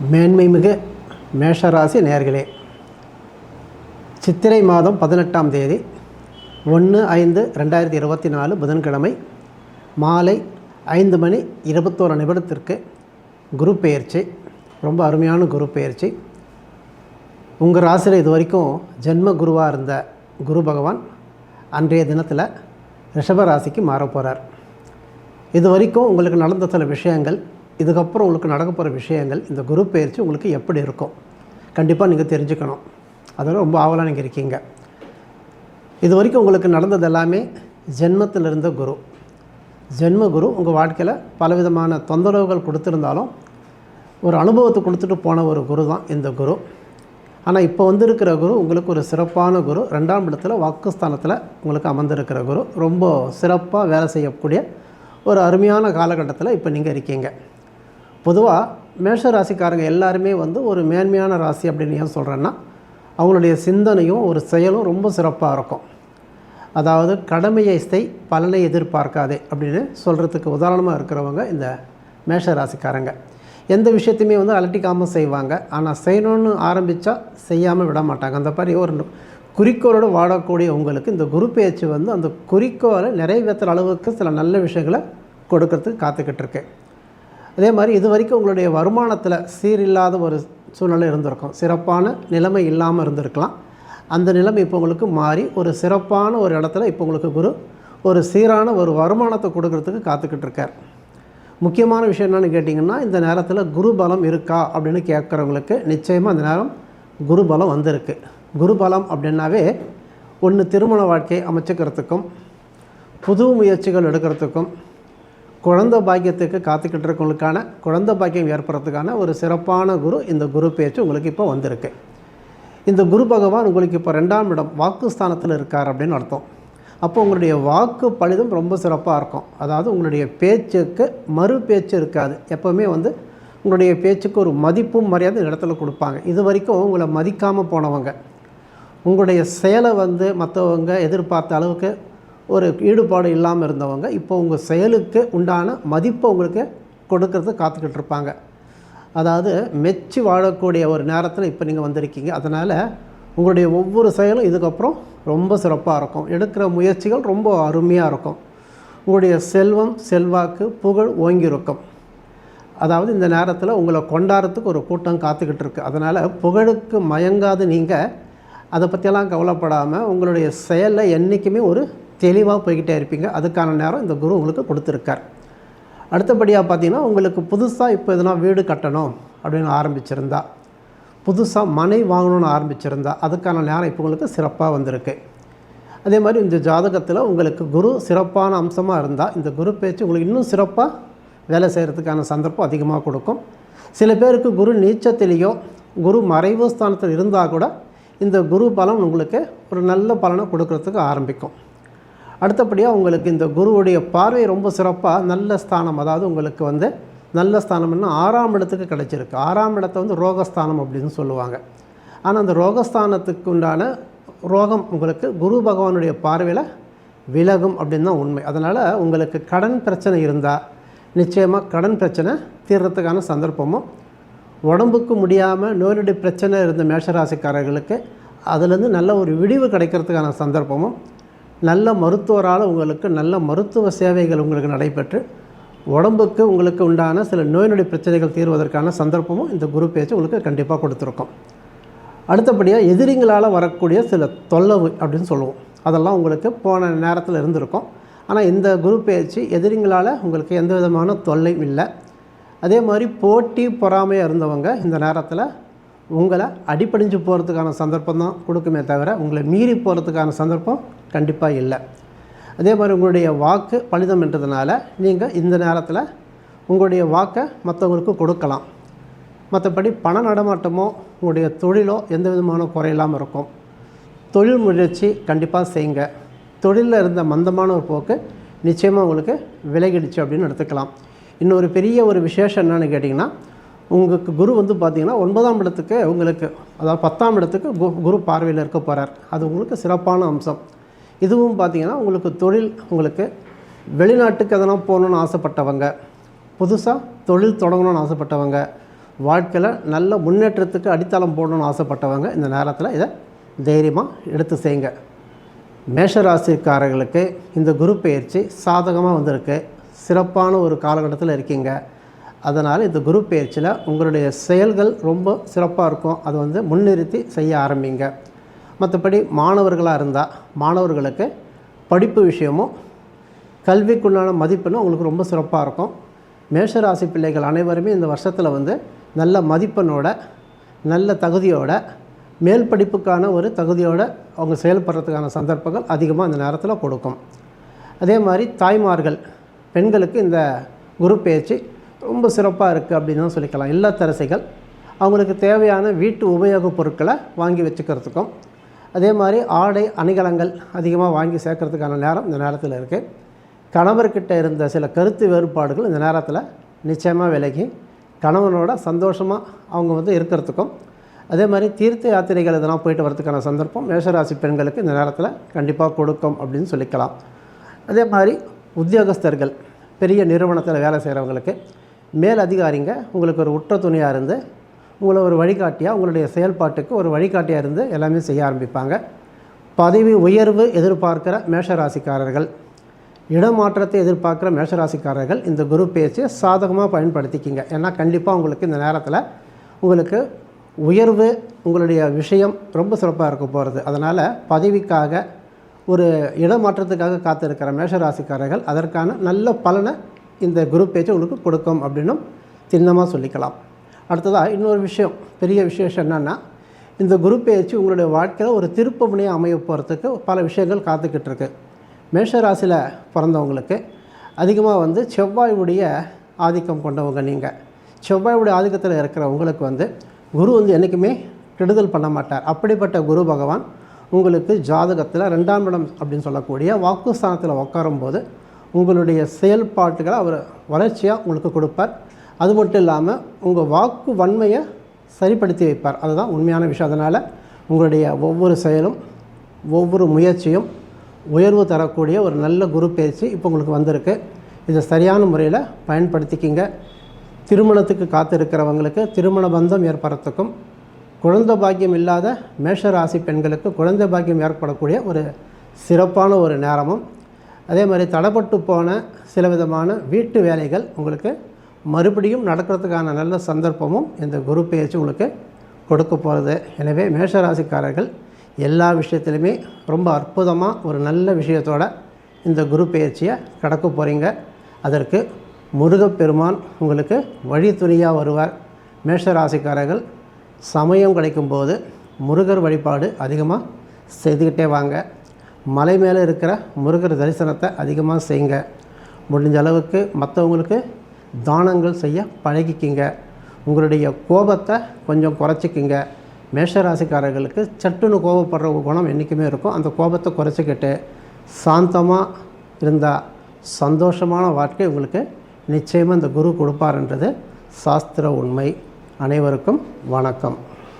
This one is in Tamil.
மேன்மை மிகு மேஷராசி நேர்களே சித்திரை மாதம் பதினெட்டாம் தேதி ஒன்று ஐந்து ரெண்டாயிரத்தி இருபத்தி நாலு புதன்கிழமை மாலை ஐந்து மணி இருபத்தோரு நிமிடத்திற்கு குரு பெயர்ச்சி ரொம்ப அருமையான குரு பெயர்ச்சி. உங்கள் ராசியில் இது வரைக்கும் ஜென்ம குருவாக இருந்த குரு பகவான் அன்றைய தினத்தில் ரிஷப ராசிக்கு மாறப்போகிறார் இது வரைக்கும் உங்களுக்கு நடந்த சில விஷயங்கள் இதுக்கப்புறம் உங்களுக்கு நடக்க போகிற விஷயங்கள் இந்த குரு பயிற்சி உங்களுக்கு எப்படி இருக்கும்? கண்டிப்பாக நீங்கள் தெரிஞ்சுக்கணும். அதெல்லாம் ரொம்ப ஆவலாக நீங்கள் இருக்கீங்க. இது வரைக்கும் உங்களுக்கு நடந்தது எல்லாமே ஜென்மத்தில் இருந்த குரு. ஜென்ம குரு உங்கள் வாழ்க்கையில் பலவிதமான தொந்தரவுகள் கொடுத்துருந்தாலும் ஒரு அனுபவத்தை கொடுத்துட்டு போன ஒரு குரு தான் இந்த குரு. ஆனால் இப்போ வந்திருக்கிற குரு உங்களுக்கு ஒரு சிறப்பான குரு. ரெண்டாம் இடத்துல வாக்குஸ்தானத்தில் உங்களுக்கு அமர்ந்திருக்கிற குரு. ரொம்ப சிறப்பாக வேலை செய்யக்கூடிய ஒரு அருமையான காலகட்டத்தில் இப்போ நீங்கள் இருக்கீங்க. பொதுவாக மேஷ ராசிக்காரங்க எல்லாருமே வந்து ஒரு மேன்மையான ராசி அப்படின்னு ஏன் சொல்கிறேன்னா அவங்களுடைய சிந்தனையும் ஒரு செயலும் ரொம்ப சிறப்பாக இருக்கும். அதாவது கடமையை செய் பலனை எதிர்பார்க்காதே அப்படின்னு சொல்கிறதுக்கு உதாரணமாக இருக்கிறவங்க இந்த மேஷ ராசிக்காரங்க எந்த விஷயத்தையுமே வந்து அலட்டிக்காமல் செய்வாங்க. ஆனால் செய்யணும்னு ஆரம்பித்தா செய்யாமல் விட மாட்டாங்க. அந்த மாதிரி ஒரு குறிக்கோளோடு வாழக்கூடிய உங்களுக்கு இந்த குரு பேச்சு வந்து அந்த குறிக்கோளை நிறைவேற்றுற அளவுக்கு சில நல்ல விஷயங்களை கொடுக்கறதுக்கு காத்துக்கிட்டு இருக்கேன் அதே மாதிரி இது வரைக்கும் உங்களுடைய வருமானத்தில் சீரில்லாத ஒரு சூழ்நிலை இருந்திருக்கும். சிறப்பான நிலைமை இல்லாமல் இருந்திருக்கலாம். அந்த நிலைமை இப்போ உங்களுக்கு மாறி ஒரு சிறப்பான ஒரு இடத்துல இப்போ உங்களுக்கு குரு ஒரு சீரான ஒரு வருமானத்தை கொடுக்கறதுக்கு காத்துக்கிட்டு இருக்கார். முக்கியமான விஷயம் என்னென்னு கேட்டிங்கன்னா இந்த நேரத்தில் குரு பலம் இருக்கா அப்படின்னு கேட்குறவங்களுக்கு நிச்சயமாக அந்த நேரம் குரு பலம் வந்திருக்கு. குரு பலம் அப்படின்னாவே ஒன்று திருமண வாழ்க்கையை அமைச்சுக்கிறதுக்கும் புது முயற்சிகள் எடுக்கிறதுக்கும் குழந்தை பாக்கியத்துக்கு காத்துக்கிட்டு இருக்கவங்களுக்கான குழந்தை பாக்கியம் ஏற்படுறதுக்கான ஒரு சிறப்பான குரு இந்த குரு பேச்சு உங்களுக்கு இப்போ வந்திருக்கு. இந்த குரு பகவான் உங்களுக்கு இப்போ ரெண்டாம் இடம் வாக்குஸ்தானத்தில் இருக்கார் அப்படின்னு அர்த்தம். அப்போ உங்களுடைய வாக்கு பலிதம் ரொம்ப சிறப்பாக இருக்கும். அதாவது உங்களுடைய பேச்சுக்கு மறு பேச்சு இருக்காது. எப்போவுமே வந்து உங்களுடைய பேச்சுக்கு ஒரு மதிப்பும் மரியாதை இடத்துல கொடுப்பாங்க. இது வரைக்கும் உங்களை மதிக்காமல் போனவங்க. உங்களுடைய செயலை வந்து மற்றவங்க எதிர்பார்த்த அளவுக்கு ஒரு ஈடுபாடு இல்லாமல் இருந்தவங்க இப்போ உங்கள் செயலுக்கு உண்டான மதிப்பை உங்களுக்கு கொடுக்கறது காத்துக்கிட்டு இருப்பாங்க. அதாவது மெச்சு வாழக்கூடிய ஒரு நேரத்தில் இப்போ நீங்கள் வந்திருக்கீங்க. அதனால் உங்களுடைய ஒவ்வொரு செயலும் இதுக்கப்புறம் ரொம்ப சிறப்பாக இருக்கும். எடுக்கிற முயற்சிகள் ரொம்ப அருமையாக இருக்கும். உங்களுடைய செல்வம் செல்வாக்கு புகழ் ஓங்கியிருக்கும். அதாவது இந்த நேரத்தில் உங்களை கொண்டாடுறதுக்கு ஒரு கூட்டம் காத்துக்கிட்டு இருக்குது அதனால் புகழுக்கு மயங்காது நீங்கள் அதை பற்றியெல்லாம் கவலைப்படாமல் உங்களுடைய செயலில் என்றைக்குமே ஒரு தெளிவாக போய்கிட்டே இருப்பீங்க. அதுக்கான நேரம் இந்த குரு உங்களுக்கு கொடுத்துருக்கார். அடுத்தபடியாக பார்த்தீங்கன்னா உங்களுக்கு புதுசாக இப்போ எதனா வீடு கட்டணும் அப்படின்னு ஆரம்பிச்சிருந்தா புதுசாக மனை வாங்கணும்னு ஆரம்பிச்சிருந்தா அதுக்கான நேரம் இப்போ உங்களுக்கு சிறப்பாக வந்திருக்கு. அதே மாதிரி இந்த ஜாதகத்தில் உங்களுக்கு குரு சிறப்பான அம்சமாக இருந்தால் இந்த குரு பேச்சு உங்களுக்கு இன்னும் சிறப்பாக வேலை செய்கிறதுக்கான சந்தர்ப்பம் அதிகமாக கொடுக்கும். சில பேருக்கு குரு நீச்சத்திலேயோ குரு மறைவு ஸ்தானத்தில் இருந்தால் கூட இந்த குரு பலம் உங்களுக்கு ஒரு நல்ல பலனை கொடுக்கறதுக்கு ஆரம்பிக்கும். அடுத்தபடியாக உங்களுக்கு இந்த குருவுடைய பார்வை ரொம்ப சிறப்பாக நல்ல ஸ்தானம் அதாவது உங்களுக்கு வந்து நல்ல ஸ்தானம்னா ஆறாம் இடத்துக்கு கிடச்சிருக்கு. ஆறாம் இடத்த வந்து ரோகஸ்தானம் அப்படின்னு சொல்லுவாங்க. ஆனால் அந்த ரோகஸ்தானத்துக்கு உண்டான ரோகம் உங்களுக்கு குரு பகவானுடைய பார்வையில் விலகும் அப்படின்னு தான் உண்மை. அதனால் உங்களுக்கு கடன் பிரச்சனை இருந்தால் நிச்சயமாக கடன் பிரச்சனை தீர்றதுக்கான சந்தர்ப்பமும் உடம்புக்கு முடியாமல் நோயடி பிரச்சனை இருந்த மேஷராசிக்காரர்களுக்கு அதுலேருந்து நல்ல ஒரு விடிவு கிடைக்கிறதுக்கான சந்தர்ப்பமும் நல்ல மருத்துவரால் உங்களுக்கு நல்ல மருத்துவ சேவைகள் உங்களுக்கு நடைபெற்று உடம்புக்கு உங்களுக்கு உண்டான சில நோய் நொடி பிரச்சனைகள் தீர்வதற்கான சந்தர்ப்பமும் இந்த குரு பேச்சு உங்களுக்கு கண்டிப்பாக கொடுத்துருக்கோம். அடுத்தபடியாக எதிரிங்களால் வரக்கூடிய சில தொல்லவு அப்படின்னு சொல்லுவோம். அதெல்லாம் உங்களுக்கு போன நேரத்தில் இருந்திருக்கும். ஆனால் இந்த குரு பேச்சு எதிரிங்களால் உங்களுக்கு எந்த விதமான தொல்லையும் இல்லை. அதே மாதிரி போட்டி பொறாமையாக இருந்தவங்க இந்த நேரத்தில் உங்களை அடிப்படிஞ்சு போகிறதுக்கான சந்தர்ப்பம் தான் கொடுக்குமே தவிர உங்களை மீறி போகிறதுக்கான சந்தர்ப்பம் கண்டிப்பாக இல்லை. அதே மாதிரி உங்களுடைய வாக்கு பலிதம் என்றதுனால நீங்கள் இந்த நேரத்தில் உங்களுடைய வாக்கை மற்றவங்களுக்கு கொடுக்கலாம். மற்றபடி பண நடமாட்டமோ உங்களுடைய தொழிலோ எந்த விதமான குறையில்லாமல் இருக்கும். தொழில் முயற்சி கண்டிப்பாக செய்யுங்க. தொழிலில் இருந்த மந்தமான ஒரு போக்கு நிச்சயமாக உங்களுக்கு விலகிடுச்சு அப்படின்னு எடுத்துக்கலாம். இன்னொரு பெரிய ஒரு விசேஷம் என்னென்னு கேட்டிங்கன்னா உங்களுக்கு குரு வந்து பார்த்திங்கன்னா ஒன்பதாம் இடத்துக்கு உங்களுக்கு அதாவது பத்தாம் இடத்துக்கு கு குரு பார்வையில் இருக்க போகிறார் அது உங்களுக்கு சிறப்பான அம்சம். இதுவும் பார்த்திங்கன்னா உங்களுக்கு தொழில் உங்களுக்கு வெளிநாட்டுக்கு எதனா போகணுன்னு ஆசைப்பட்டவங்க புதுசாக தொழில் தொடங்கணும்னு ஆசைப்பட்டவங்க வாழ்க்கையில் நல்ல முன்னேற்றத்துக்கு அடித்தளம் போடணும்னு ஆசைப்பட்டவங்க இந்த நேரத்தில் இதை தைரியமாக எடுத்து செய்யுங்க. மேஷராசிக்காரர்களுக்கு இந்த குரு பயிற்சி சாதகமாக வந்திருக்கு. சிறப்பான ஒரு காலகட்டத்தில் இருக்கீங்க. அதனால் இந்த குரு பயிற்சியில் உங்களுடைய செயல்கள் ரொம்ப சிறப்பாக இருக்கும். அதை வந்து முன்னிறுத்தி செய்ய ஆரம்பிங்க. மற்றபடி மாணவர்களாக இருந்தால் மாணவர்களுக்கு படிப்பு விஷயமும் கல்விக்குண்டான மதிப்பெண்ணும் உங்களுக்கு ரொம்ப சிறப்பாக இருக்கும். மேஷராசி பிள்ளைகள் அனைவருமே இந்த வருஷத்தில் வந்து நல்ல மதிப்பெண்ணோட நல்ல தகுதியோட மேல் படிப்புக்கான ஒரு தகுதியோட அவங்க செயல்படுறதுக்கான சந்தர்ப்பங்கள் அதிகமாக அந்த நேரத்தில் கொடுக்கும். அதே மாதிரி தாய்மார்கள் பெண்களுக்கு இந்த குரு பேச்சு ரொம்ப சிறப்பாக இருக்குது அப்படின்னு தான் சொல்லிக்கலாம். இல்லத்தரசிகள் அவங்களுக்கு தேவையான வீட்டு உபயோகப் பொருட்களை வாங்கி வச்சுக்கிறதுக்கும் அதே மாதிரி ஆடை அணிகலங்கள் அதிகமாக வாங்கி சேர்க்கறதுக்கான நேரம் இந்த நேரத்தில் இருக்குது கணவர்கிட்ட இருந்த சில கருத்து வேறுபாடுகள் இந்த நேரத்தில் நிச்சயமாக விலகி கணவனோட சந்தோஷமாக அவங்க வந்து இருக்கிறதுக்கும் அதே மாதிரி தீர்த்த யாத்திரைகள் இதெல்லாம் போயிட்டு வரதுக்கான சந்தர்ப்பம் மேஷராசி பெண்களுக்கு இந்த நேரத்தில் கண்டிப்பாக கொடுக்கும் அப்படின்னு சொல்லிக்கலாம். அதே மாதிரி உத்தியோகஸ்தர்கள் பெரிய நிறுவனத்தில் வேலை செய்கிறவங்களுக்கு மேல் அதிகாரிங்க உங்களுக்கு ஒரு உற்ற துணையாக இருந்து உங்களை ஒரு வழிகாட்டியாக உங்களுடைய செயல்பாட்டுக்கு ஒரு வழிகாட்டியாக இருந்து எல்லாமே செய்ய ஆரம்பிப்பாங்க. பதவி உயர்வு எதிர்பார்க்கிற மேஷராசிக்காரர்கள் இடமாற்றத்தை எதிர்பார்க்குற மேஷராசிக்காரர்கள் இந்த குரு பேச்சு சாதகமாக பயன்படுத்திக்கிங்க. ஏன்னா கண்டிப்பாக உங்களுக்கு இந்த நேரத்தில் உங்களுக்கு உயர்வு உங்களுடைய விஷயம் ரொம்ப சிறப்பாக இருக்க போகிறது அதனால் பதவிக்காக ஒரு இடமாற்றத்துக்காக காத்திருக்கிற மேஷராசிக்காரர்கள் அதற்கான நல்ல பலனை இந்த குரு பேஜ் உங்களுக்கு கொடுக்கும் அப்படின்னும் சின்னமாக சொல்லிக்கலாம். அடுத்ததாக இன்னொரு விஷயம் பெரிய விசேஷம் என்னென்னா இந்த குரு பேச்சு உங்களுடைய வாழ்க்கையில் ஒரு திருப்பு முனையாக அமைய போகிறதுக்கு பல விஷயங்கள் காத்துக்கிட்டு இருக்கு. மேஷராசியில் பிறந்தவங்களுக்கு அதிகமாக வந்து செவ்வாயுடைய ஆதிக்கம் கொண்டவங்க நீங்கள் செவ்வாயுடைய ஆதிக்கத்தில் இருக்கிற உங்களுக்கு வந்து குரு வந்து என்றைக்குமே கெடுதல் பண்ண மாட்டார். அப்படிப்பட்ட குரு பகவான் உங்களுக்கு ஜாதகத்தில் ரெண்டாம் இடம் அப்படின்னு சொல்லக்கூடிய வாக்குஸ்தானத்தில் உட்காரும்போது உங்களுடைய செயல்பாட்டுகளை அவர் வளர்ச்சியாக உங்களுக்கு கொடுப்பார். அது மட்டும் இல்லாமல் உங்கள் வாக்கு வன்மையை சரிப்படுத்தி வைப்பார். அதுதான் உண்மையான விஷயம். அதனால் உங்களுடைய ஒவ்வொரு செயலும் ஒவ்வொரு முயற்சியும் உயர்வு தரக்கூடிய ஒரு நல்ல குரு பயிற்சி இப்போ உங்களுக்கு வந்திருக்கு. இதை சரியான முறையில் பயன்படுத்திக்கிங்க. திருமணத்துக்கு காத்திருக்கிறவங்களுக்கு திருமண பந்தம் ஏற்படுறதுக்கும் குழந்தை பாக்கியம் இல்லாத மேஷராசி பெண்களுக்கு குழந்தை பாக்கியம் ஏற்படக்கூடிய ஒரு சிறப்பான ஒரு நேரமும் அதே மாதிரி தடைப்பட்டு போன சில விதமான வீட்டு வேலைகள் உங்களுக்கு மறுபடியும் நடக்கிறதுக்கான நல்ல சந்தர்ப்பமும் இந்த குரு பயிற்சி உங்களுக்கு கொடுக்க போகிறது எனவே மேஷராசிக்காரர்கள் எல்லா விஷயத்துலையுமே ரொம்ப அற்புதமாக ஒரு நல்ல விஷயத்தோட இந்த குரு பயிற்சியை கடக்க போகிறீங்க அதற்கு முருகப்பெருமான் உங்களுக்கு வழி வருவார். மேஷராசிக்காரர்கள் சமயம் கிடைக்கும்போது முருகர் வழிபாடு அதிகமாக செய்துக்கிட்டே வாங்க. மலை மேலே இருக்கிற முருகர் தரிசனத்தை அதிகமாக செய்யுங்க. முடிஞ்ச அளவுக்கு மற்றவங்களுக்கு தானங்கள் செய்ய பழகிக்கிங்க. உங்களுடைய கோபத்தை கொஞ்சம் குறைச்சிக்கிங்க. மேஷராசிக்காரர்களுக்கு சட்டுன்னு கோபப்படுற குணம் என்றைக்குமே இருக்கும். அந்த கோபத்தை குறைச்சிக்கிட்டு சாந்தமாக இருந்தால் சந்தோஷமான வாழ்க்கை உங்களுக்கு நிச்சயமாக இந்த குரு கொடுப்பாருன்றது சாஸ்திர உண்மை. அனைவருக்கும் வணக்கம்.